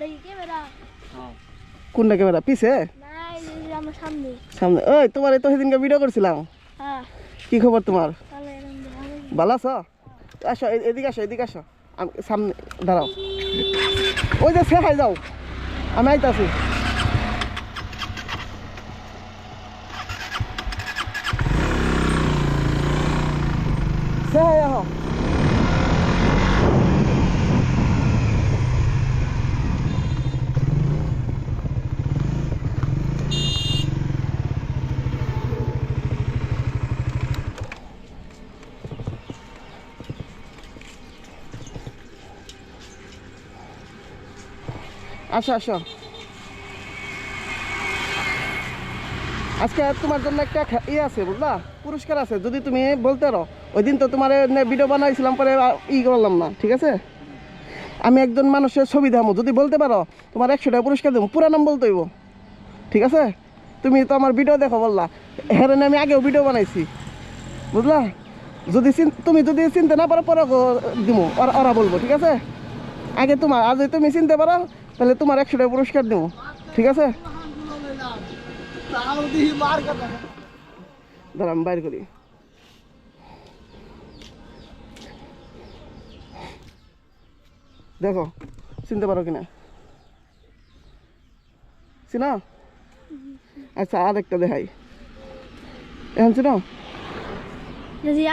Camera কোনটা camera? পিছে সামনে। সামনে। ওই তোমার এই তো সেদিনকে ভিডিও করছিলাম। হ্যাঁ। কি খবর তোমার। ভালো আছো? আসো এদিকে আসো এদিকে আসো। আমি সামনে দাঁড়াও। ওই যে সে যাও। আমি আইতাছি সে আহ আসো আসো। আজকে তোমার জন্য একটা ইয়ে আছে, বুঝলা? পুরস্কার আছে, যদি তুমি বলতে পারো। ওই দিন তো তোমার ভিডিও বানাইছিলাম, পরে ই করলাম না, ঠিক আছে? আমি একজন মানুষের ছবি দেখাবো যদি বলতে পারো, তোমার একশো টাকা পুরস্কার দেবো, পুরা নাম বলতে হইব। ঠিক আছে? তুমি তো আমার ভিডিও দেখো, বললা। হেরেন আমি আগেও ভিডিও বানাইছি, বুঝলা? যদি তুমি যদি চিনতে না পারো, পরে দিব ওরা বলব, ঠিক আছে? আগে তোমার আর যদি তুমি চিনতে পারো তাহলে তোমার একশো টাকা পুরস্কার দেবো। ঠিক আছে? দাঁড়া আমি বাইর করি। দেখো চিনতে পারো কিনা? চিনা? আচ্ছা আর একটা দেখাই। এখন চিনো?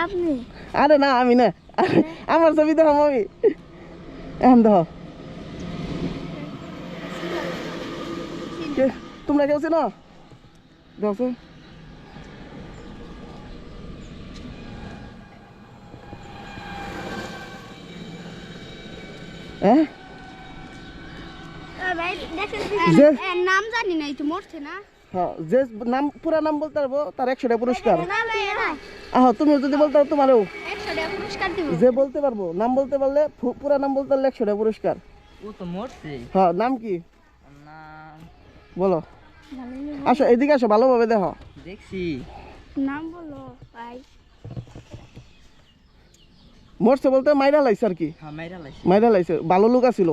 আপনি? আরে না আমি না। আমার ছবি দেখো আমি। এখন দেখো কে তোমরা কেউ চিনো দেখো হ্যাঁ যে- নাম জানি না তো মরছে না হ্যাঁ যে নাম পুরা নাম বলতে পারব তার একশো টাকা পুরস্কার আহ তুমিও যদি বলতে পারো তোমারও যে বলতে পারব নাম বলতে পারলে পুরা নাম বলতে পারলে একশো টাকা পুরস্কার ও তো মরছে হ্যাঁ নাম কি বলো। আসো এদিকে আসো ভালোভাবে দেখো। দেখছি। নাম বলো ভাই। মরছে বলতে মাইরা লাইছে আর কি। হ্যাঁ মাইরা লাইছে। মাইরা লাইছে ভালো লোক আছিল।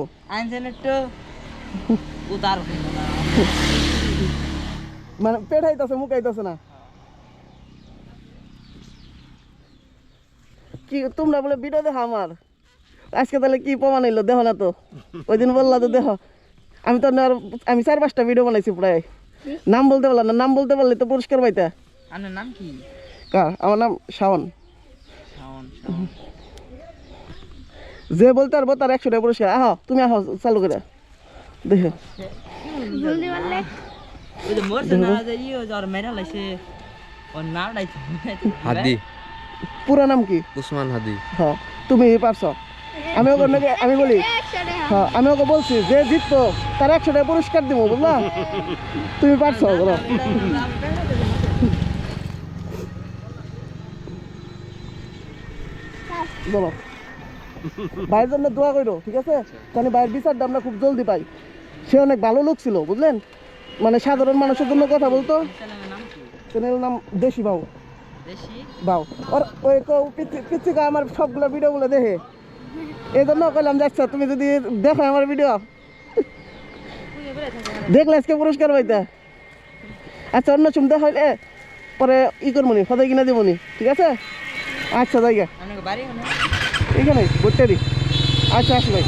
মানে পেট আইতাছে মুখ আইতাছে না। কি তোমরা বলে ভিডিও দেখো আমার। আজকে তাহলে কি প্রমাণ হইল দেখো না তো। ওই দিন বললা তো দেখো। আমি তো আমি চার পাঁচটা ভিডিও বানাইছি প্রায়। নাম বলতে পারলাম না নাম বলতে পারলে তো পুরস্কার পাইতা। আপনার নাম কি? আমার নাম শাওন। শাওন শাওন। যে বলতে পারব তার একশো টাকা পুরস্কার আহ তুমি আহ চালু করে। দেখে। পুরা নাম কি? উসমান হাদি। হ্যাঁ তুমি পারছ। আমি ওকে নাকি- আমি বলি হ্যাঁ। আমি ওকে বলছি যে জিততো তার একশো টাকা পুরস্কার দিব বুঝলা? তুমি পারছ বলো। বলো। ভাইয়ের জন্য দোয়া করো ঠিক আছে? কারণ ভাইয়ের বিচারটা আমরা খুব জলদি পাই। সে অনেক ভালো লোক ছিল বুঝলেন? মানে সাধারণ মানুষের জন্য কথা বলতো। ছেলেমেয়ের নাম কি চ্যানেলের নাম দেশি দেশি? বাউ। ওর ওই পিচ্ছিকা আমার সবগুলো ভিডিওগুলো দেখে। এই জন্য কইলাম যাচ্ছ তুমি যদি দেখো আমার ভিডিও দেখলে আজকে পুরস্কার পাইতা। আচ্ছা অন্য চুম দেখা হইলে পরে ই করবনি সদাই কিনা দেবো ঠিক আছে? আচ্ছা জায়গা এখানে। দি। আচ্ছা আসলে